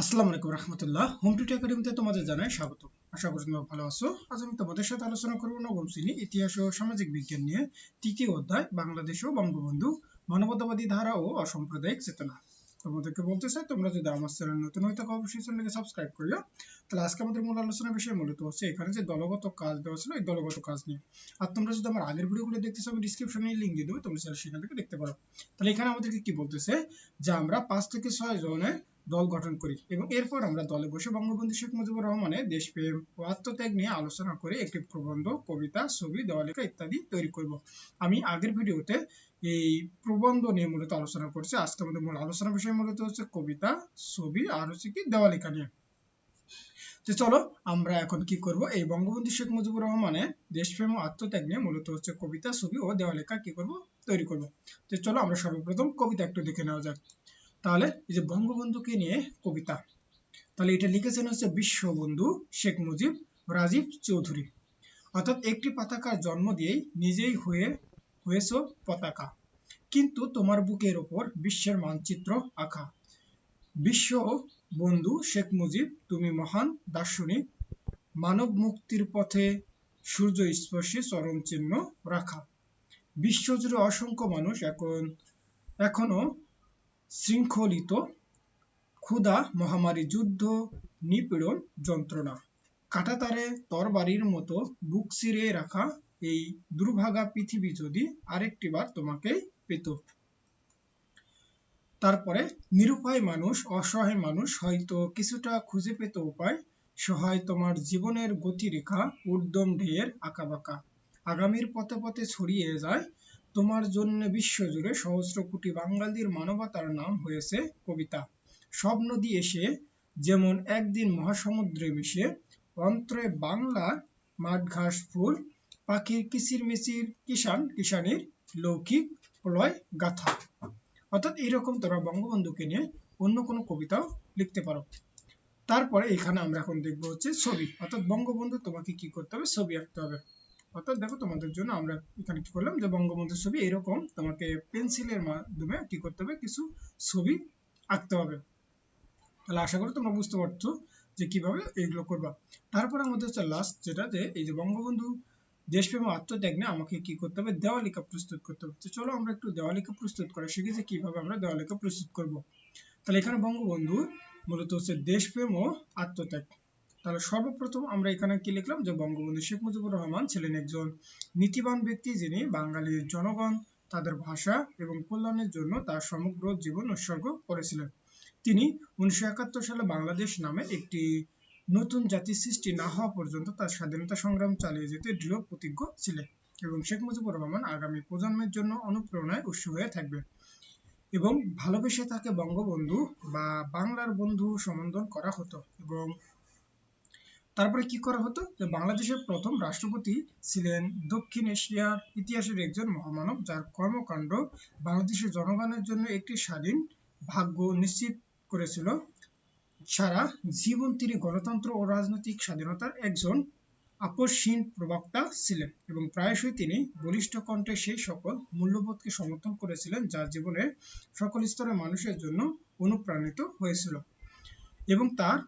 আসসালামু আলাইকুম রহমতুল্লাহ। হোম টুটি একাডেমিতে তোমাদের জানাই স্বাগত। আশা করি তোমরা ভালো আছো। আজ আমি তোমাদের সাথে আলোচনা করব নবম শ্রেণি ইতিহাস ও সামাজিক বিজ্ঞান নিয়ে তৃতীয় অধ্যায়, বাংলাদেশ ও বঙ্গবন্ধু, মানবতাবাদী ধারা ও অসাম্প্রদায়িক চেতনা। তোমাদেরকে বলতে চাই, তোমরা যদি আমার চ্যানেল নতুন হয়ে থাকো, অবশ্যই চ্যানেলকে সাবস্ক্রাইব করিও। তাহলে আজকে আমাদের মূল আলোচনার বিষয় মূলত হচ্ছে এখানে যে দলগত কাজ দেওয়া ছিল, এই দলগত কাজ নিয়ে। আর তোমরা যদি আমার আগের ভিডিওগুলো দেখতেছো আমি ডিসক্রিপশনে লিঙ্ক দিয়ে দেবো, তোমরা সেখান থেকে দেখতে পারো। তাহলে এখানে আমাদেরকে কি বলতেছে? যে আমরা পাঁচ থেকে ছয় জনের দল গঠন করি এবং এরপর আমরা দলে বসে বঙ্গবন্ধু শেখ মুজিবুর রহমানের দেশপ্রেম ও আত্মত্যাগ নিয়ে আলোচনা করে একটি প্রবন্ধ, কবিতা, ছবি, দেওয়ালিকা ইত্যাদি তৈরি করব। আমি আগের ভিডিওতে এই প্রবন্ধ নিয়ে মূলত আলোচনা করছি। আজকে আমাদের মূল আলোচনা বিষয় মূলত হচ্ছে কবিতা, ছবি আর হচ্ছে কি দেওয়ালিকা নিয়ে। তো চলো আমরা এখন কি করব? এই বঙ্গবন্ধু শেখ মুজিবুর রহমানের দেশপ্রেম ও আত্মত্যাগ নিয়ে মূলত হচ্ছে কবিতা, ছবি ও দেওয়ালিকা কি করব? তৈরি করব। তো চলো আমরা সর্বপ্রথম কবিতা একটু দেখে নেওয়া যাক। তাহলে এই যে বঙ্গবন্ধুকে নিয়ে কবিতা, তাহলে এটা লিখেছেন হচ্ছে বিশ্ববন্ধু শেখ মুজিব রাজীব চৌধুরী। অর্থাৎ একটি পতাকার জন্ম দিয়েই নিজেই হয়ে, হয়েছ পতাকা। কিন্তু তোমার বুকের ওপর বিশ্বের মানচিত্র আঁকা। বিশ্ব বন্ধু শেখ মুজিব, তুমি মহান দার্শনিক, মানব মুক্তির পথে সূর্য স্পর্শে চরম চিহ্ন রাখা। বিশ্বজুড়ে অসংখ্য মানুষ এখন, এখনও শৃঙ্খলিত ক্ষুধা, মহামারী, যুদ্ধ, নিপীড়ন, যন্ত্রণা। কাঁটাতারে তরবারির মতো বুক চিরে রাখা এই দুর্ভাগা পৃথিবী যদি আরেকটিবার তোমাকে পেত। তারপরে নিরুপায় মানুষ, অসহায় মানুষ হয়তো কিছুটা খুঁজে পেত উপায়, সহায় তোমার জীবনের গতিরেখা উদ্যম ঢের আঁকাবাঁকা। আগামীর পথে পথে ছড়িয়ে যায় তোমার জন্য বিশ্বজুড়ে সহস্র কোটি বাঙালির মানবতার নাম হয়েছে কবিতা। সব নদী এসে যেমন একদিন মহাসমুদ্রে মিশে, অন্তরে বাংলা মাঠ ঘাস ফুল পাখির কিচির মিচির কিষান কিষানির লৌকিক প্রলয় গাথা। অর্থাৎ এইরকম তোমরা বঙ্গবন্ধুকে নিয়ে অন্য কোনো কবিতাও লিখতে পারো। তারপরে এখানে আমরা এখন দেখব হচ্ছে ছবি। অর্থাৎ বঙ্গবন্ধু তোমাকে কি করতে হবে? ছবি আঁকতে হবে। অর্থাৎ দেখো তোমাদের জন্য আমরা এখানে কি করলাম যে বঙ্গবন্ধুর ছবি এরকম তোমাকে পেন্সিলের মাধ্যমে কি করতে হবে, কিছু ছবি আঁকতে হবে। তাহলে আশা করি তোমরা বুঝতে পারছ যে কীভাবে এগুলো করবা। তারপরে আমাদের হচ্ছে লাস্ট যেটা যে এই যে বঙ্গবন্ধু দেশপ্রেম আত্মত্যাগ নিয়ে আমাকে কি করতে হবে, দেওয়ালিকা প্রস্তুত করতে হবে। চলো আমরা একটু দেওয়ালিকা প্রস্তুত করা শিখি যে কীভাবে আমরা দেওয়ালিকা প্রস্তুত করব। তাহলে এখানে বঙ্গবন্ধু মূলত হচ্ছে দেশপ্রেম ও আত্মত্যাগ। তাহলে সর্বপ্রথম আমরা এখানে কি লিখলাম? যে বঙ্গবন্ধু শেখ মুজিবুর রহমান ছিলেন একজন নীতিবান ব্যক্তি যিনি বাঙালির জনগণ, তাদের ভাষা এবং কল্যাণের জন্য তার সমগ্র জীবন উৎসর্গ করেছিলেন। তিনি উনিশশো সালে বাংলাদেশ নামে একটি নতুন জাতি সৃষ্টি না হওয়া পর্যন্ত তার স্বাধীনতা সংগ্রাম চালিয়ে যেতে দৃঢ় প্রতিজ্ঞ ছিলেন এবং শেখ মুজিবুর রহমান আগামী প্রজন্মের জন্য অনুপ্রেরণায় উৎস হয়ে থাকবে এবং ভালোবেসে তাকে বঙ্গবন্ধু বা বাংলার বন্ধু সম্বোধন করা হতো এবং তারপরে কি করা হতো? যে বাংলাদেশের প্রথম রাষ্ট্রপতি ছিলেন দক্ষিণ এশিয়ার ইতিহাসের একজন মহামানব, যার কর্মকাণ্ড বাংলাদেশের জনগণের জন্য একটি স্বাধীন ভাগ্য নিশ্চিত করেছিল। সারা জীবন তিনি গণতন্ত্র ও রাজনৈতিক স্বাধীনতার একজন আপসহীন প্রবক্তা ছিলেন এবং প্রায়শই তিনি বলিষ্ঠ কণ্ঠে সেই সকল মূল্যবোধকে সমর্থন করেছিলেন, যা জীবনের সকল স্তরের মানুষের জন্য অনুপ্রাণিত হয়েছিল। এবং তার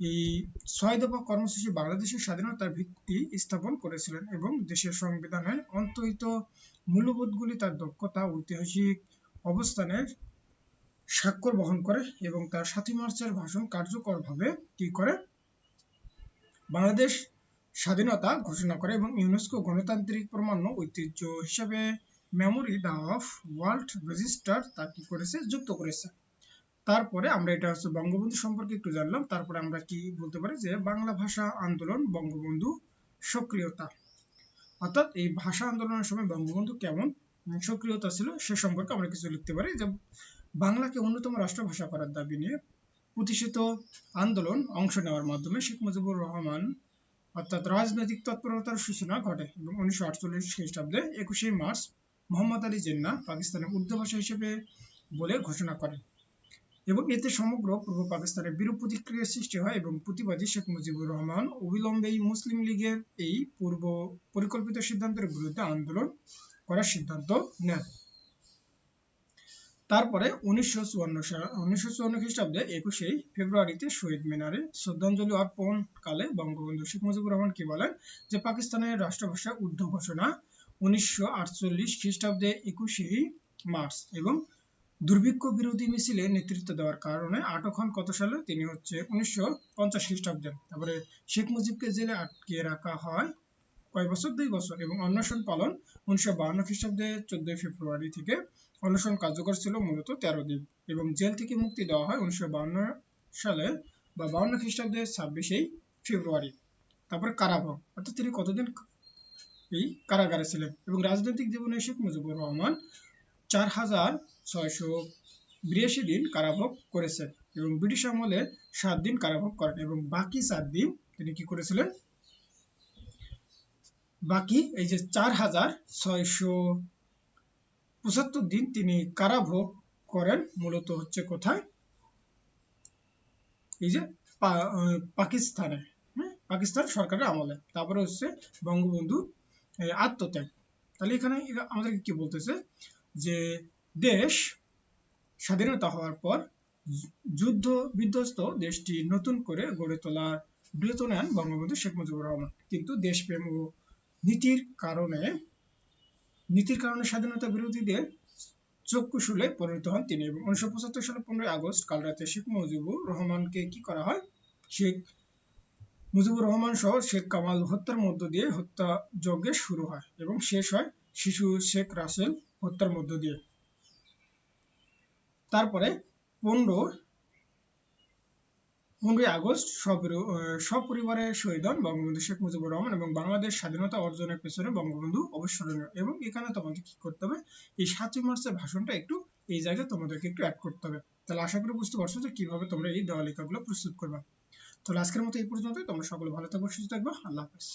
এই ছয় দফা কর্মসূচি বাংলাদেশের স্বাধীনতার ভিত্তি স্থাপন করেছিলেন এবং দেশের সংবিধানের অন্তহিত মূল্যবোধগুলি তার দক্ষতা, ঐতিহাসিক অবস্থানের স্বাক্ষর বহন করে এবং তার সাতই মার্চের ভাষণ কার্যকরভাবে কি করে? বাংলাদেশ স্বাধীনতা ঘোষণা করে এবং ইউনেস্কো গণতান্ত্রিক প্রমাণ্য ঐতিহ্য হিসাবে memory the of world register তা কি করেছে? যুক্ত করেছে। তারপরে আমরা এটা হচ্ছে বঙ্গবন্ধু সম্পর্কে একটু জানলাম। তারপরে আমরা কি বলতে পারি যে বাংলা ভাষা আন্দোলন বঙ্গবন্ধু সক্রিয়তা। অর্থাৎ এই ভাষা আন্দোলনের সময় বঙ্গবন্ধু কেমন সক্রিয়তা ছিল সে সম্পর্কে আমরা কিছু লিখতে পারি। যে বাংলাকে অন্যতম রাষ্ট্রভাষা করার দাবি নিয়ে প্রতিষ্ঠিত আন্দোলন অংশ নেওয়ার মাধ্যমে শেখ মুজিবুর রহমান অর্থাৎ রাজনৈতিক তৎপরতার সূচনা ঘটে এবং উনিশশো আটচল্লিশ খ্রিস্টাব্দে একুশে মার্চ মোহাম্মদ আলী জিন্না পাকিস্তানের উর্দু ভাষা হিসেবে বলে ঘোষণা করেন। এবং এতে সমগ্র পূর্ব পাকিস্তানের বিরূপ প্রতিক্রিয়ার সৃষ্টি হয় এবং প্রতিবাদী শেখ মুজিবুর রহমান অবিলম্বেই মুসলিম লীগের এই পূর্ব পরিকল্পিত সিদ্ধান্তের বিরুদ্ধে আন্দোলন করার সিদ্ধান্ত নেন। তারপরে উনিশশো চুয়ান্ন সাল উনিশশো চুয়ান্ন খ্রিস্টাব্দে একুশে ফেব্রুয়ারিতে শহীদ মিনারে শ্রদ্ধাঞ্জলি অর্পণ কালে বঙ্গবন্ধু শেখ মুজিবুর রহমান কি বলেন যে, পাকিস্তানের রাষ্ট্রভাষা উর্দু ঘোষণা উনিশশো আটচল্লিশ খ্রিস্টাব্দে একুশে মার্চ এবং দুর্ভিক্ষ বিরোধী মিছিলে নেতৃত্ব দেওয়ার কারণে আটক হন কত সালে? তিনি হচ্ছে উনিশশো পঞ্চাশ খ্রিস্টাব্দে। তারপরে শেখ মুজিবকে জেলে আটকে রাখা হয় কয় বছর? দুই বছর। এবং অন্বেষণ পালন উনিশশো বাহান্ন খ্রিস্টাব্দে, চোদ্দই ফেব্রুয়ারি থেকে অনশন কার্যকর ছিল মূলত তেরো দিন। এবং জেল থেকে মুক্তি দেওয়া হয় উনিশশো বাহান্ন সালে বা বাহান্ন খ্রিস্টাব্দে, ছাব্বিশেই ফেব্রুয়ারি। তারপর কারাভোগ অর্থাৎ তিনি কতদিন এই কারাগারে ছিলেন? এবং রাজনৈতিক জীবনে শেখ মুজিবুর রহমান চার হাজার ছয়শো বিরাশি দিন কারাভোগ করেছেন এবং ব্রিটিশ আমলে সাত দিন কারাভোগ করেন এবং বাকি চার দিন তিনি কি করেছিলেন? বাকি এই যে চার হাজার ছয়শো পঁচাত্তর দিন তিনি কারাভোগ করেন, মূলত হচ্ছে কোথায়? এই যে পাকিস্তানে হ্যাঁ? পাকিস্তান সরকারের আমলে। তারপরে হচ্ছে বঙ্গবন্ধু আত্মত্যাগ। তাহলে এখানে আমাদেরকে কি বলতেছে? যে দেশ স্বাধীনতা হওয়ার পর যুদ্ধ বিধ্বস্ত দেশটি নতুন করে গড়ে তোলার বৃহৎ নেন বঙ্গবন্ধু শেখ মুজিবুর রহমান। কিন্তু দেশপ্রেম ও নীতির কারণে নীতির কারণে স্বাধীনতা বিরোধীদের চক্ষুশুলে পরিণত হন তিনি এবং উনিশশো পঁচাত্তর সালে পনেরোই আগস্ট কাল রাতে শেখ মুজিবুর রহমানকে কি করা হয়? শেখ মুজিবুর রহমান সহ শেখ কামাল হত্যার মধ্য দিয়ে হত্যা যজ্ঞে শুরু হয় এবং শেষ হয় শিশু শেখ রাসেল হত্যার মধ্য দিয়ে। তারপরে পনেরো, পনেরোই আগস্ট সপরিবারে শহীদ হন বঙ্গবন্ধু শেখ মুজিবুর রহমান এবং বাংলাদেশ স্বাধীনতা অর্জনের পেছনে বঙ্গবন্ধু অবস্মরণীয় এবং এখানে তোমাকে কি করতে হবে? এই সাতই মার্চের ভাষণটা একটু এই জায়গায় তোমাদেরকে একটু অ্যাড করতে হবে। তাহলে আশা করি বুঝতে পারছ যে কীভাবে তোমরা এই দেওয়ালিকাগুলো প্রস্তুত করবে। তাহলে আজকের মতো এই পর্যন্তই। তোমরা সকলে ভালো থাকব সুস্থ থাকব। আল্লাহ হাফেজ।